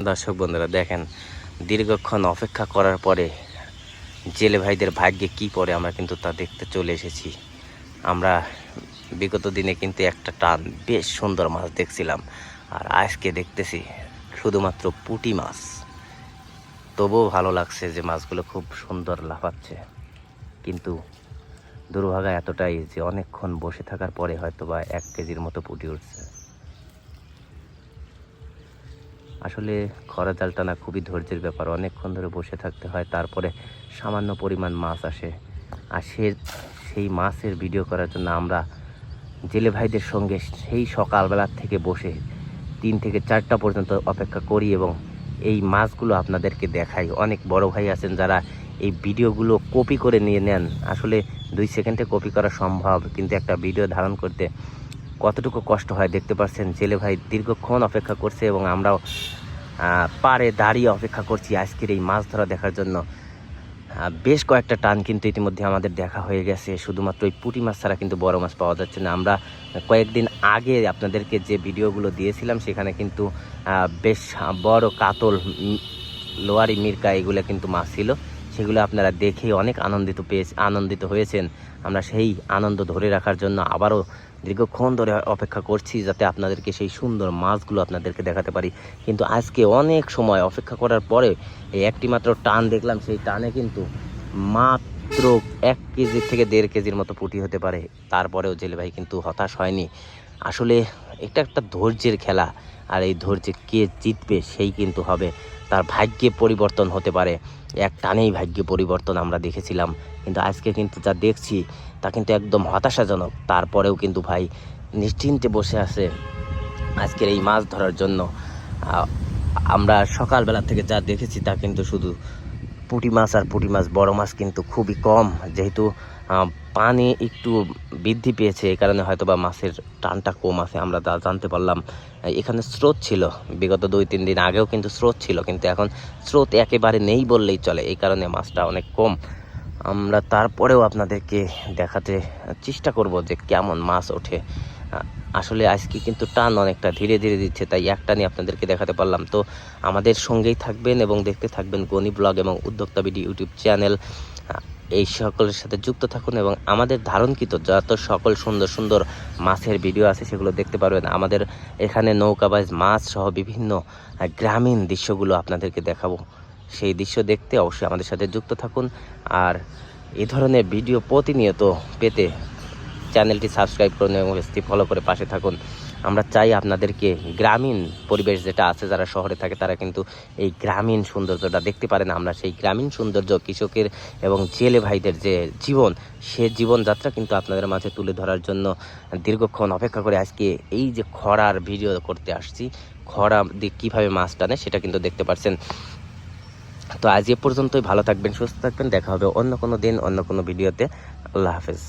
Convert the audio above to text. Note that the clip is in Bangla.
দর্শক বন্ধুরা, দেখেন, দীর্ঘক্ষণ অপেক্ষা করার পরে জেলে ভাইদের ভাগ্যে কি পড়ে আমরা কিন্তু তা দেখতে চলে এসেছি। আমরা বিগত দিনে কিন্তু একটা টান, বেশ সুন্দর মাছ দেখছিলাম। আর আজকে দেখতেছি শুধুমাত্র পুঁটি মাছ। তবুও ভালো লাগছে যে মাছগুলো খুব সুন্দর লাফাচ্ছে। কিন্তু দুর্ভাগা এতটাই যে অনেকক্ষণ বসে থাকার পরে হয়তো বা এক কেজির মতো পুঁটি উঠছে। আসলে খরা জাল টানা খুবই ধৈর্যের ব্যাপার। অনেকক্ষণ ধরে বসে থাকতে হয়, তারপরে সামান্য পরিমাণ মাছ আসে। আর সে, সেই মাছের ভিডিও করার জন্য আমরা জেলে ভাইদের সঙ্গে সেই সকালবেলার থেকে বসে তিন থেকে চারটা পর্যন্ত অপেক্ষা করি এবং এই মাছগুলো আপনাদেরকে দেখাই। অনেক বড় ভাই আছেন যারা এই ভিডিওগুলো কপি করে নিয়ে নেন। আসলে দুই সেকেন্ডে কপি করা সম্ভব, কিন্তু একটা ভিডিও ধারণ করতে কতটুকু কষ্ট হয় দেখতে পাচ্ছেন জেলে ভাই দীর্ঘক্ষণ অপেক্ষা করছে এবং আমরাও পাড়ে দাঁড়িয়ে অপেক্ষা করছি আজকের এই মাছ ধরা দেখার জন্য। বেশ কয়েকটা টান কিন্তু ইতিমধ্যে আমাদের দেখা হয়ে গেছে। শুধুমাত্র ওই পুঁটি মাছ ছাড়া কিন্তু বড় মাছ পাওয়া যাচ্ছে না। আমরা কয়েকদিন আগে আপনাদেরকে যে ভিডিওগুলো দিয়েছিলাম, সেখানে কিন্তু বেশ বড় কাতল লোয়ারি, মির্কা এগুলো কিন্তু মাছ ছিল। সেগুলো আপনারা দেখে অনেক আনন্দিত পেয়েছে, আনন্দিত হয়েছেন। আমরা সেই আনন্দ ধরে রাখার জন্য আবারও দীর্ঘক্ষণ ধরে অপেক্ষা করছি যাতে আপনাদেরকে সেই সুন্দর মাছগুলো আপনাদেরকে দেখাতে পারি। কিন্তু আজকে অনেক সময় অপেক্ষা করার পরে এই একটি মাত্র টান দেখলাম, সেই টানে কিন্তু মাত্র এক কেজির থেকে দেড় কেজির মতো পুটি হতে পারে। তারপরেও জেলে ভাই কিন্তু হতাশ হয়নি। আসলে এটা একটা ধৈর্যের খেলা। আর এই ধৈর্যে কে জিতবে সেই কিন্তু হবে। তার ভাগ্যে পরিবর্তন হতে পারে। এক টানেই ভাগ্যে পরিবর্তন আমরা দেখেছিলাম। কিন্তু আজকে কিন্তু যা দেখছি, তা কিন্তু একদম হতাশাজনক। তারপরেও কিন্তু ভাই নিশ্চিন্তে বসে আছে আজকের এই মাছ ধরার জন্য। আমরা সকালবেলা থেকে যা দেখেছি, তা কিন্তু শুধু পুঁটি মাছ আর পুঁটি মাছ, বড় মাছ কিন্তু খুবই কম। যেহেতু পানি একটু বৃদ্ধি পেয়েছে, এই কারণে হয়তো বা মাছের টানটা কম আছে, আমরা তা জানতে পারলাম। এখানে স্রোত ছিল, বিগত দুই, তিন দিন আগেও কিন্তু স্রোত ছিল, কিন্তু এখন স্রোত একেবারে নেই বললেই চলে, এই কারণে মাছটা অনেক কম। আমরা তারপরেও আপনাদেরকে দেখাতে চেষ্টা করব যে কেমন মাছ ওঠে। আসলে আজকে কিন্তু টান অনেকটা ধীরে ধীরে দিচ্ছে, তাই একটা নিয়ে আপনাদেরকে দেখাতে পারলাম। তো আমাদের সঙ্গেই থাকবেন এবং দেখতে থাকবেন গনি ব্লগ এবং উদ্যোক্তা বিডি ইউটিউব চ্যানেল। এই সকলের সাথে যুক্ত থাকুন এবং আমাদের ধারণকৃত যত সকল সুন্দর সুন্দর মাছের ভিডিও আছে সেগুলো দেখতে পারবেন। আমাদের এখানে নৌকাবাজ মাছ সহ বিভিন্ন গ্রামীণ দৃশ্যগুলো আপনাদেরকে দেখাবো। সেই দৃশ্য দেখতে অবশ্যই আমাদের সাথে যুক্ত থাকুন। আর এই ধরনের ভিডিও প্রতিনিয়ত পেতে চ্যানেলটি সাবস্ক্রাইব করুন এবং ফলো করে পাশে থাকুন। আমরা চাই আপনাদেরকে গ্রামীণ পরিবেশ যেটা আছে, যারা শহরে থাকে, তারা কিন্তু এই গ্রামীণ সৌন্দর্যটা দেখতে পারে না। আমরা সেই গ্রামীণ সৌন্দর্য কৃষকের এবং জেলে ভাইদের যে জীবন, সে জীবনযাত্রা কিন্তু আপনাদের মাঝে তুলে ধরার জন্য দীর্ঘক্ষণ অপেক্ষা করে আজকে এই যে খরার ভিডিও করতে আসছি, খরা দিয়ে কীভাবে মাছ টানে সেটা কিন্তু দেখতে পারছেন। তো আজ এ পর্যন্তই, ভালো থাকবেন, সুস্থ থাকবেন, দেখা হবে অন্য কোনো দিন, অন্য কোনো ভিডিওতে। আল্লাহ হাফেজ।